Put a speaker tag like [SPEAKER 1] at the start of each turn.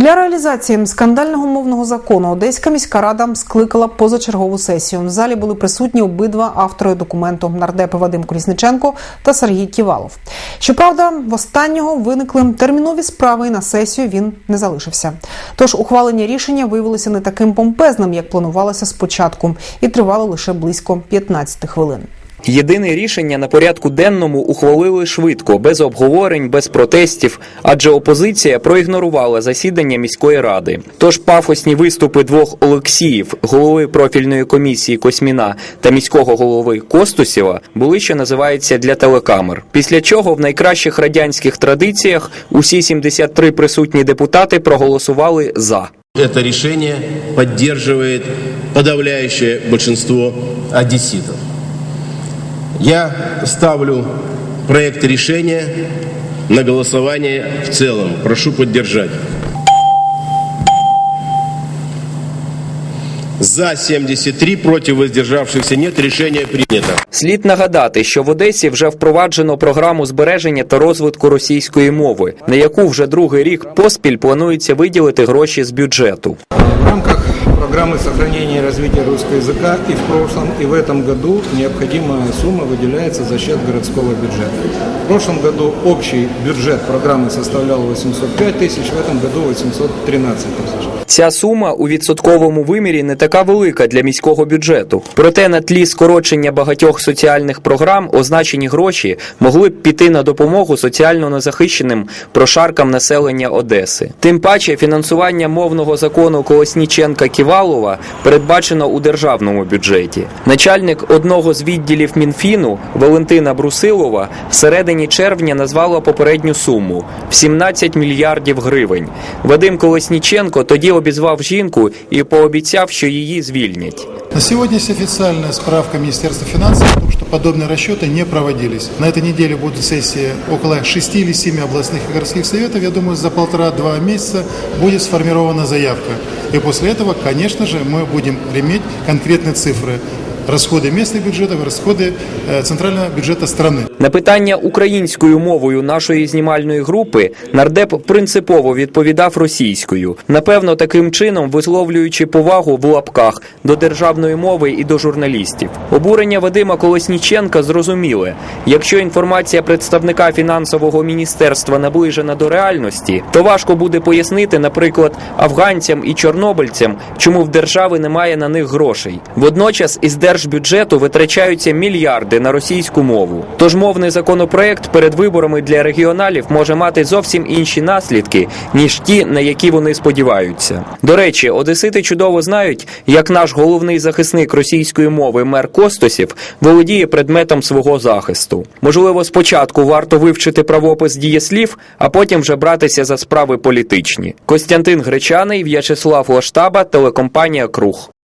[SPEAKER 1] Для реалізації скандального мовного закону Одеська міська рада скликала позачергову сесію. В залі були присутні обидва автори документу нардепи Вадим Колісниченко та Сергій Ківалов. Щоправда, в останнього виникли термінові справи, і на сесію він не залишився. Тож ухвалення рішення виявилося не таким помпезним, як планувалося спочатку, і тривало лише близько 15 хвилин.
[SPEAKER 2] Єдине рішення на порядку денному ухвалили швидко, без обговорень, без протестів, адже опозиція проігнорувала засідання міської ради. Тож пафосні виступи двох Олексіїв, голови профільної комісії Косміна та міського голови Костусєва, були, що називається, для телекамер. Після чого в найкращих радянських традиціях усі 73 присутні депутати проголосували за.
[SPEAKER 3] Это решение поддерживает подавляющее большинство одесситов. Я ставлю проект решения на голосование в целом. Прошу поддержать. За 73, против воздержавшихся нет. Решение принято.
[SPEAKER 2] Слід нагадати, що в Одесі вже впроваджено програму збереження та розвитку російської мови, на яку вже другий рік поспіль планується виділити гроші з бюджету.
[SPEAKER 4] В рамках программы сохранения и развития русского языка и в прошлом, и в этом году необходимая сумма выделяется за счет городского бюджета. В прошлом году общий бюджет программы составлял 805 тысяч, в этом году 813 тысяч.
[SPEAKER 2] Ця сума у відсотковому вимірі не така велика для міського бюджету. Проте на тлі скорочення багатьох соціальних програм означені гроші могли б піти на допомогу соціально незахищеним прошаркам населення Одеси. Тим паче фінансування мовного закону Колосніченка Ківалова передбачено у державному бюджеті. Начальник одного з відділів Мінфіну Валентина Брусилова в середині червня назвала попередню суму в 17 мільярдів гривень. Вадим Колосніченко тоді обізвав жінку і пообіцяв, що її звільнять.
[SPEAKER 5] На сегодня есть официальная справка Министерства финансов о том, что подобные расчеты не проводились. На этой неделе будут сессии около 6 или 7 областных и городских советов. Я думаю, за полтора-два месяца будет сформирована заявка. И после этого, конечно же, мы будем иметь конкретные цифры. Расходы местных бюджетов, расходы э, центрального бюджета страны.
[SPEAKER 2] На питання українською мовою нашої знімальної групи нардеп принципово відповідав російською, напевно, таким чином висловлюючи повагу в лапках до державної мови і до журналістів. Обурення Вадима Колосніченка зрозуміле. Якщо інформація представника фінансового міністерства наближена до реальності, то важко буде пояснити, наприклад, афганцям і чорнобильцям, чому в держави немає на них грошей. Водночас із держбюджету витрачаються мільярди на російську мову. Тож мовний законопроект перед виборами для регіоналів може мати зовсім інші наслідки, ніж ті, на які вони сподіваються. До речі, одесити чудово знають, як наш головний захисник російської мови мер Костосів володіє предметом свого захисту. Можливо, спочатку варто вивчити правопис дієслів, а потім вже братися за справи політичні. Костянтин Гречаний, В'ячеслав Лаштаба, телекомпанія Круг.